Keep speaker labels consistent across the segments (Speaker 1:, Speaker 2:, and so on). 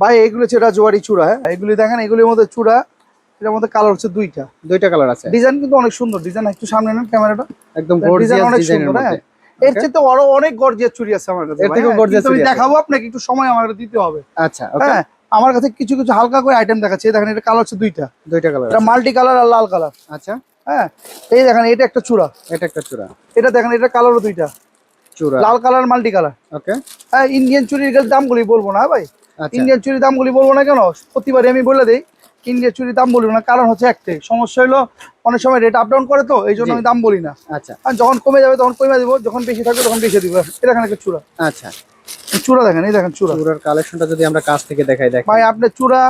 Speaker 1: ভাই এগুলো হচ্ছে রাজবাড়ি চূড়া হ্যাঁ? এগুলি দেখেন এগুলির মধ্যে চূড়া এটার মধ্যে কালার হচ্ছে দুইটা।
Speaker 2: দুইটা কালার আছে।
Speaker 1: ডিজাইন কিন্তু অনেক সুন্দর। ডিজাইন একটু সামনে নেন ক্যামেরাটা।
Speaker 2: একদম
Speaker 1: ডিজাইন
Speaker 2: গর্জিয়াস
Speaker 1: অনেক সুন্দর হ্যাঁ? এর চেয়ে তো আরও অনেক গর্জিয়াস চুড়ি আছে আমার কাছে
Speaker 2: এর
Speaker 1: ভাই,
Speaker 2: থেকেও
Speaker 1: হ্যাঁ। আমি দেখাবো আপনাকে একটু সময় আমার দিতে হবে।
Speaker 2: আচ্ছা ওকে
Speaker 1: হ্যাঁ আমার কাছে কিছু কিছু হালকা করে আইটেম দেখাচ্ছে। দেখেন এটা কালার হচ্ছে দুইটা।
Speaker 2: দুইটা কালার
Speaker 1: এটা মাল্টি কালার আর লাল কালার
Speaker 2: আচ্ছা।
Speaker 1: হ্যাঁ এই দেখেন এটা একটা চূড়া।
Speaker 2: এটা একটা চূড়া।
Speaker 1: এটা দেখেন এটা কালারও দুইটা।
Speaker 2: চূড়া।
Speaker 1: লাল কালার মাল্টি কালার
Speaker 2: ওকে
Speaker 1: হ্যাঁ ইন্ডিয়ান চুরির গেলে দামগুলি বলব না ভাই? ইন্ডিয়ান চুরির দামগুলি বলব না কেন? প্রতিবারই আমি বলে দিই ইন্ডিয়ান চুরির দাম বলব না কারণ হচ্ছে একটাই সমস্যা হলো অনেক সময় রেট আপ ডাউন করে তো এই জন্য আমি দাম বলি না।
Speaker 2: আচ্ছা।
Speaker 1: যখন কমে যাবে তখন কমে দিব যখন বেশি থাকবে তখন বেশি দিব। দেখেন একটা চূড়া।
Speaker 2: আচ্ছা।
Speaker 1: চূড়া দেখেন এই দেখেন চূড়া।
Speaker 2: চূড়ার কালেকশনটা যদি আমরা কাছ থেকে দেখাই দেখেন।
Speaker 1: ভাই আপনি চূড়া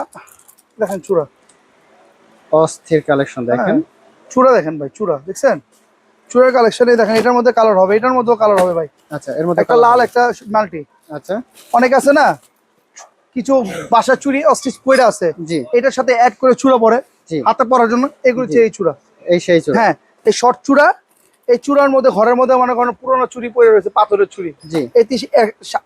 Speaker 1: দেখেন চূড়া।
Speaker 2: অস্থির কালেকশন দেখেন।
Speaker 1: হ্যাঁ, চূড়া দেখেন ভাই চূড়া দেখছেন? চূড়ার কালেকশনে দেখেন এটার মধ্যে কালার হবে এটার মধ্যেও কালার হবে ভাই।
Speaker 2: আচ্ছা এর মধ্যে
Speaker 1: একটা লাল একটা মাল্টি।
Speaker 2: আচ্ছা।
Speaker 1: অনেক আছে না? কিছু বাসা চুড়ি অস্টিচ পয়রা আছে। এটার সাথে অ্যাড করে চূড়া পরে। হাতে পরার জন্য এগুলো হচ্ছে এই চূড়া।
Speaker 2: এই সেই চূড়া।
Speaker 1: হ্যাঁ এই শর্ট চূড়া এই চূড়ার মধ্যে ঘরের মধ্যে মনে করেন পুরোনো চুড়ি পরে রয়েছে পাথরের চুড়ি
Speaker 2: জি।
Speaker 1: এই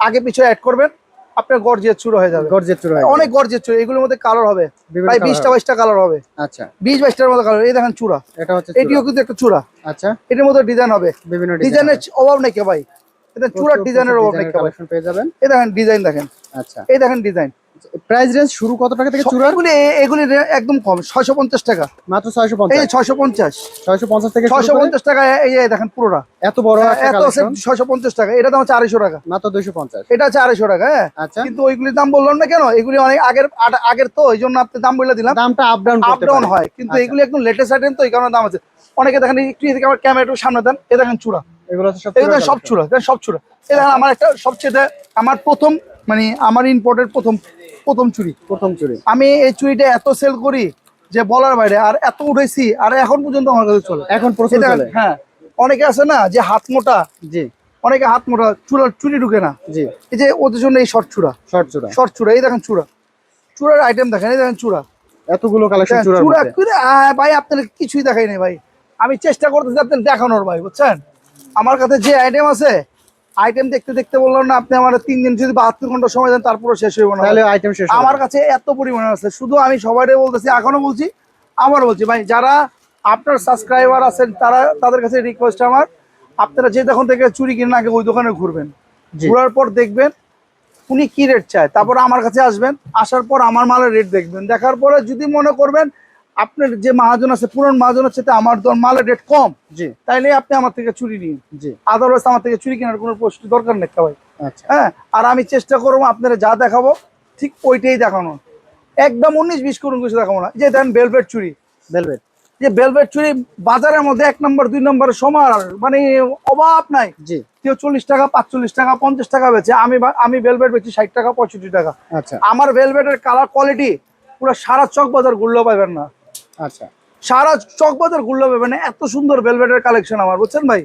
Speaker 1: আগে পিছনে অ্যাড করবেন আপনার গর্জের চূড়া হয়ে যাবে।
Speaker 2: গর্জের চূড়া
Speaker 1: অনেক গর্জের চূড়া এগুলোর মধ্যে কালার হবে। প্রায় বিশটা। বাইশটা কালার হবে।
Speaker 2: আচ্ছা।
Speaker 1: বিশ বাইশটার মধ্যে কালার এই দেখেন চূড়া।
Speaker 2: এটা হচ্ছে
Speaker 1: এটিও কিন্তু একটা চূড়া।
Speaker 2: আচ্ছা।
Speaker 1: এটার মধ্যে ডিজাইন হবে।
Speaker 2: বিভিন্ন
Speaker 1: ডিজাইনের অভাব নেই কে ভাই। এটা চূড়ার ডিজাইনের অভাব নেই কে ভাই।
Speaker 2: পেয়ে যাবেন।
Speaker 1: এই দেখেন ডিজাইন দেখেন।
Speaker 2: আচ্ছা।
Speaker 1: এই দেখেন ডিজাইন
Speaker 2: প্রাইস রেঞ্জ শুরু কত টাকা থেকে চূড়ার
Speaker 1: এগুলি এগুলি একদম কম ছয়শো পঞ্চাশ টাকা।
Speaker 2: মাত্র ছয়শো
Speaker 1: এই
Speaker 2: পঞ্চাশ
Speaker 1: ছয়শো পঞ্চাশ।
Speaker 2: ছয়শো পঞ্চাশ থেকে শুরু
Speaker 1: ছয়শো
Speaker 2: করে
Speaker 1: পঞ্চাশ টাকা এই দেখেন পুরোটা।
Speaker 2: এত বড় একটা
Speaker 1: এত আছে
Speaker 2: কালেকশন
Speaker 1: ছয়শো পঞ্চাশ টাকা এটা দাম হচ্ছে আড়াইশো টাকা।
Speaker 2: মাত্র দুইশো পঞ্চাশ।
Speaker 1: এটা হচ্ছে আড়াইশো টাকা হ্যাঁ।
Speaker 2: আচ্ছা।
Speaker 1: কিন্তু ওইগুলির দাম বললাম না কেন? এগুলি অনেক আগের আগের তো এই জন্য আপনি দাম বলে দিলাম।
Speaker 2: দামটা আপ ডাউন
Speaker 1: আপ ডাউন হয় কিন্তু
Speaker 2: আচ্ছা।
Speaker 1: এগুলি একদম লেটেস্ট আইটেম তো এই কারণে দাম আছে। অনেকে দেখেন একটু এদিকে আমার ক্যামেরা একটু সামনে দেন এ দেখেন চূড়া।
Speaker 2: এগুলো সব
Speaker 1: দেখেন সব। চূড়া সব চূড়া। দেখেন আমার একটা সবচেয়ে আমার প্রথম মানে আমার ইম্পোর্টের প্রথম প্রথম চুরি।
Speaker 2: প্রথম চুড়ি
Speaker 1: আমি এই চুরিটা এত সেল করি যে বলার বাইরে আর এত উঠেছি আর এখন পর্যন্ত আমার কাছে চলে।
Speaker 2: এখন
Speaker 1: হ্যাঁ অনেকে আছে না যে হাত মোটা
Speaker 2: জি।
Speaker 1: অনেকে হাত মোটা চূড়া চুড়ি ঢুকে না।
Speaker 2: জি।
Speaker 1: এই যে ওদের জন্য এই শর্ট চূড়া।
Speaker 2: শর্ট চূড়া।
Speaker 1: শর্ট চূড়া এই দেখেন চূড়া। চূড়ার আইটেম দেখেন এই দেখেন চূড়া।
Speaker 2: এতগুলো কালেকশন
Speaker 1: চূড়া
Speaker 2: মধ্যে।
Speaker 1: চূড়া, ভাই আপনার কিছুই দেখাই নাই ভাই। আমি চেষ্টা করতেছি আপনার দেখানোর ভাই বুঝছেন? আমার কাছে যে আইটেম আছে আইটেম দেখতে দেখতে বললাম না আপনি আমার তিন দিন যদি বাহাত্তর ঘণ্টা সময় দেন তারপরে শেষ হইব না।
Speaker 2: তাহলে আইটেম শেষ
Speaker 1: আমার কাছে এত পরিমাণে আছে শুধু আমি সবাই বলতেছি এখনও বলছি আবার বলছি ভাই যারা আপনার সাবস্ক্রাইবার আছেন তারা তাদের কাছে রিকোয়েস্ট আমার আপনারা যে দোকান থেকে চুরি কিনেন আগে ওই দোকানে ঘুরবেন। ঘোরার পর দেখবেন উনি কি রেট চায় তারপর আমার কাছে আসবেন আসার পর আমার মালের রেট দেখবেন। দেখার পরে যদি মনে করবেন আপনার যে মহাজন আছে পুরন মহাজন আছে আমার দর- মালের রেট কম
Speaker 2: জি।
Speaker 1: তাইলে আপনি আমার থেকে চুরি নিন।
Speaker 2: জি।
Speaker 1: আদারওয়াইজ আমার থেকে চুরি কেনার কোনো প্রশ্ন দরকার নেই ভাই।
Speaker 2: আচ্ছা।
Speaker 1: হ্যাঁ আর আমি চেষ্টা করব আপনারা যা দেখাবো ঠিক ওইটাই দেখানো। একদম উনিশ বিশ করুন কিছু দেখাবো না। যে দেন বেলভেট চুরি।
Speaker 2: বেলভেট
Speaker 1: যে বেলভেট চুরি বাজারের মধ্যে এক নম্বর দুই নম্বর সমার মানে অভাব নাই।
Speaker 2: জি।
Speaker 1: কেউ চল্লিশ টাকা পাঁচচল্লিশ টাকা পঞ্চাশ টাকা বেচে আমি আমি বেলভেট বেচি ষাট টাকা পঁয়ষট্টি টাকা।
Speaker 2: আচ্ছা।
Speaker 1: আমার বেলভেটের কালার কোয়ালিটি পুরো সারা চক বাজার ঘুরলেও পাবেন না।
Speaker 2: আচ্ছা।
Speaker 1: সারা চকবাজার ঘুরলে পাবেন এত সুন্দর ভেলভেটের কালেকশন আমার বুঝছেন ভাই?